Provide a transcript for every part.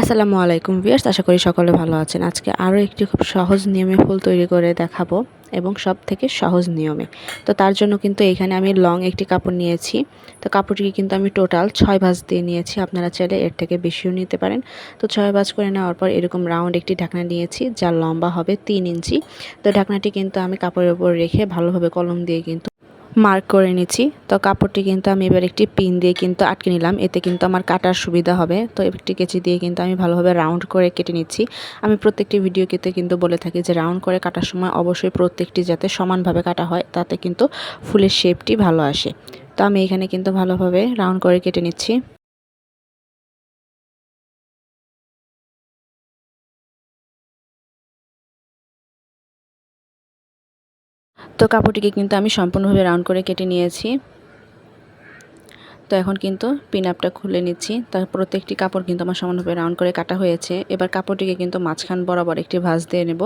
আসসালামু আলাইকুম ভিয়ার্স আশা করি সকলে ভালো আছেন। আজকে আরও একটি খুব সহজ নিয়মে ফুল তৈরি করে দেখাবো এবং সব থেকে সহজ নিয়মে। তো তার জন্য কিন্তু এখানে আমি লং একটি কাপড় নিয়েছি। তো কাপড়টিকে কিন্তু আমি টোটাল ছয় ভাঁজ দিয়ে নিয়েছি। আপনারা চাইলে এর থেকে বেশিও নিতে পারেন। তো ছয় ভাঁজ করে নেওয়ার পর এরকম রাউন্ড একটি ঢাকনা নিয়েছি, যার লম্বা হবে তিন ইঞ্চি। তো ঢাকনাটি কিন্তু আমি কাপড়ের উপর রেখে ভালোভাবে কলম দিয়ে কিন্তু মার্ক করে নিচ্ছি। তো কাপড়টি কিন্তু আমি এবার একটি পিন দিয়ে কিন্তু আটকে নিলাম। এতে কিন্তু আমার কাটার সুবিধা হবে। তো একটি কেচি দিয়ে কিন্তু আমি ভালোভাবে রাউন্ড করে কেটে নিচ্ছি। আমি প্রত্যেকটি ভিডিও কেতে কিন্তু বলে থাকি যে রাউন্ড করে কাটার সময় অবশ্যই প্রত্যেকটি যাতে সমানভাবে কাটা হয়, তাতে কিন্তু ফুলের শেপটি ভালো আসে। তো আমি এখানে কিন্তু ভালোভাবে রাউন্ড করে কেটে নিচ্ছি। তো কাপড়টিকে কিন্তু আমি সম্পূর্ণভাবে রাউন্ড করে কেটে নিয়েছি। তো এখন কিন্তু পিন আপটা খুলে নিচ্ছি। তার প্রত্যেকটি কাপড় কিন্তু আমার সমানভাবে রাউন্ড করে কাটা হয়েছে। এবার কাপড়টিকে কিন্তু মাঝখান বরাবর একটি ভাঁজ দিয়ে নেব।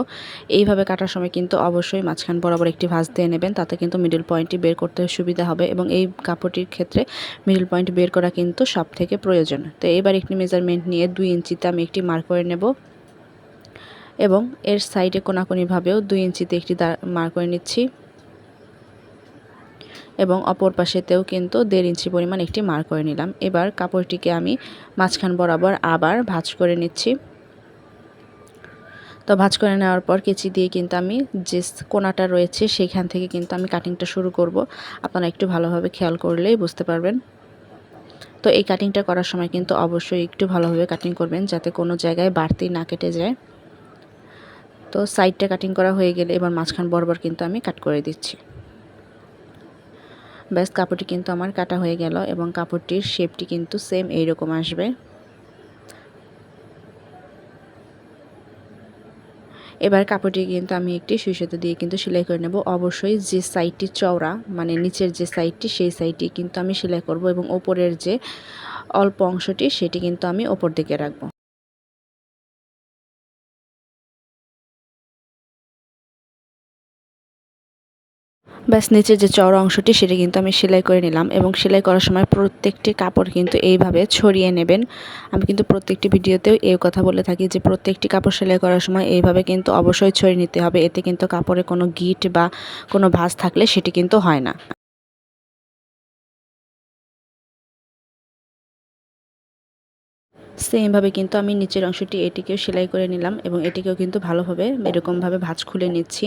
এইভাবে কাটার সময় কিন্তু অবশ্যই মাঝখান বরাবর একটি ভাঁজ দিয়ে নেবেন। তাতে কিন্তু মিডল পয়েন্টটি বের করতে সুবিধা হবে এবং এই কাপড়টির ক্ষেত্রে মিডল পয়েন্ট বের করা কিন্তু সব থেকে প্রয়োজন। তো এবার একটি মেজারমেন্ট নিয়ে দুই ইঞ্চিতে আমি একটি মার্ক করে নেব। এবং এর সাইডে কোনাকুনিভাবেও দুই ইঞ্চিতে একটি মার্ক করে নিচ্ছি। এবং অপর পাশেতেও কিন্তু দেড় ইঞ্চি পরিমাণ একটি মার করে নিলাম। এবার কাপড়টিকে আমি মাঝখান বরাবর আবার ভাজ করে নিচ্ছি। তো ভাজ করে নেওয়ার পর কেচি দিয়ে কিন্তু আমি যে কোনাটা রয়েছে সেইখান থেকে কিন্তু আমি কাটিংটা শুরু করব। আপনারা একটু ভালোভাবে খেয়াল করলেই বুঝতে পারবেন। তো এই কাটিংটা করার সময় কিন্তু অবশ্যই একটু ভালোভাবে কাটিং করবেন যাতে কোনো জায়গায় বাড়তি না কেটে যায়। তো সাইডটা কাটিং করা হয়ে গেলে এবার মাঝখান বরাবর কিন্তু আমি কাট করে দিচ্ছি। ব্যাস, কাপড়টি কিন্তু আমার কাটা হয়ে গেল এবং কাপড়টির শেপটি কিন্তু সেম এইরকম আসবে। এবার কাপড়টি কিন্তু আমি একটি সুইসাতে দিয়ে কিন্তু সেলাই করে নেব। অবশ্যই যে সাইডটি চওড়া মানে নিচের যে সাইডটি সেই সাইডটি কিন্তু আমি সেলাই করব এবং ওপরের যে অল্প অংশটি, সেটি কিন্তু আমি ওপর দিকে রাখব। ব্যাস নিচে যে চড় অংশটি সেটি কিন্তু আমি সেলাই করে নিলাম এবং সেলাই করার সময় প্রত্যেকটি কাপড় কিন্তু এইভাবে ছড়িয়ে নেবেন। আমি কিন্তু প্রত্যেকটি ভিডিওতেও এই কথা বলে থাকি যে প্রত্যেকটি কাপড় সেলাই করার সময় এইভাবে কিন্তু অবশ্যই ছড়িয়ে নিতে হবে। এতে কিন্তু কাপড়ে কোনো গিট বা কোনো ভাঁজ থাকলে সেটি কিন্তু হয় না। সেমভাবে কিন্তু আমি নিচের অংশটি এটিকেও সেলাই করে নিলাম এবং এটিকেও কিন্তু ভালোভাবে এরকমভাবে ভাঁজ খুলে নিচ্ছি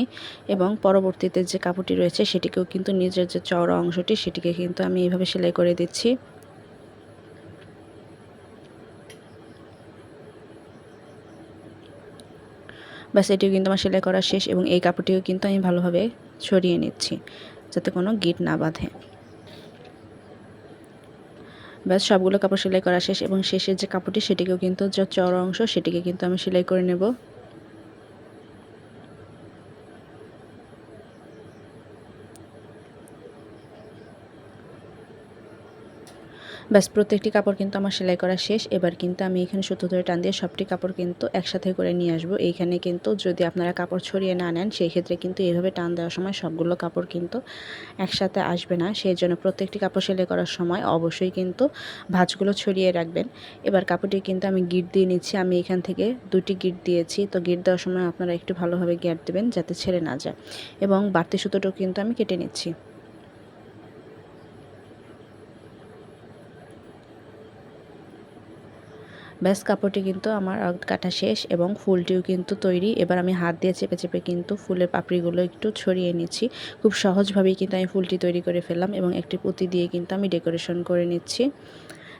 এবং পরবর্তীতে যে কাপড়টি রয়েছে সেটিকেও কিন্তু নিজের যে চওড়া অংশটি সেটিকে কিন্তু আমি এইভাবে সেলাই করে দিচ্ছি। ব্যাস, এটিও কিন্তু আমার সেলাই করা শেষ এবং এই কাপড়টিও কিন্তু আমি ভালোভাবে ছড়িয়ে নিচ্ছি যাতে কোনো গিট না বাঁধে। ব্যাস, সবগুলো কাপড় সেলাই করা শেষ এবং শেষের যে কাপড়টি, সেটিকেও কিন্তু, যে চড়া অংশ, সেটিকে কিন্তু আমি সেলাই করে নেব। ব্যাস, প্রত্যেকটি কাপড় কিন্তু আমার সেলাই করা শেষ। এবার কিন্তু আমি এখানে সুতো ধরে টান দিয়ে সবটি কাপড় কিন্তু একসাথে করে নিয়ে আসব। এইখানে কিন্তু যদি আপনারা কাপড় ছড়িয়ে না নেন সেই ক্ষেত্রে কিন্তু এইভাবে টান দেওয়ার সময় সবগুলো কাপড় কিন্তু একসাথে আসবে না। সেই জন্য প্রত্যেকটি কাপড় সেলাই করার সময় অবশ্যই কিন্তু ভাঁজগুলো ছড়িয়ে রাখবেন। এবার কাপড়টি কিন্তু আমি গিট দিয়ে নিচ্ছি। আমি এখান থেকে দুটি গিট দিয়েছি। তো গিট দেওয়ার সময় আপনারা একটু ভালোভাবে গ্যাট দেবেন যাতে ছেড়ে না যায়। এবং বাড়তি সুতোটাও কিন্তু আমি কেটে নিচ্ছি। ব্যাস, কাপড়টি কিন্তু আমার কাটা শেষ এবং ফুলটিও কিন্তু তৈরি। এবার আমি হাত দিয়ে চেপে চেপে কিন্তু ফুলের পাপড়িগুলো একটু ছড়িয়ে নিচ্ছি। খুব সহজভাবেই কিন্তু আমি ফুলটি তৈরি করে ফেললাম এবং একটি পুঁতি দিয়ে কিন্তু আমি ডেকোরেশন করে নিচ্ছি।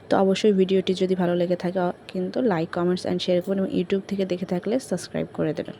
তো অবশ্যই ভিডিওটি যদি ভালো লেগে থাকে, কিন্তু লাইক, কমেন্টস, অ্যান্ড শেয়ার করুন এবং ইউটিউব থেকে দেখে থাকলে সাবস্ক্রাইব করে দেবেন।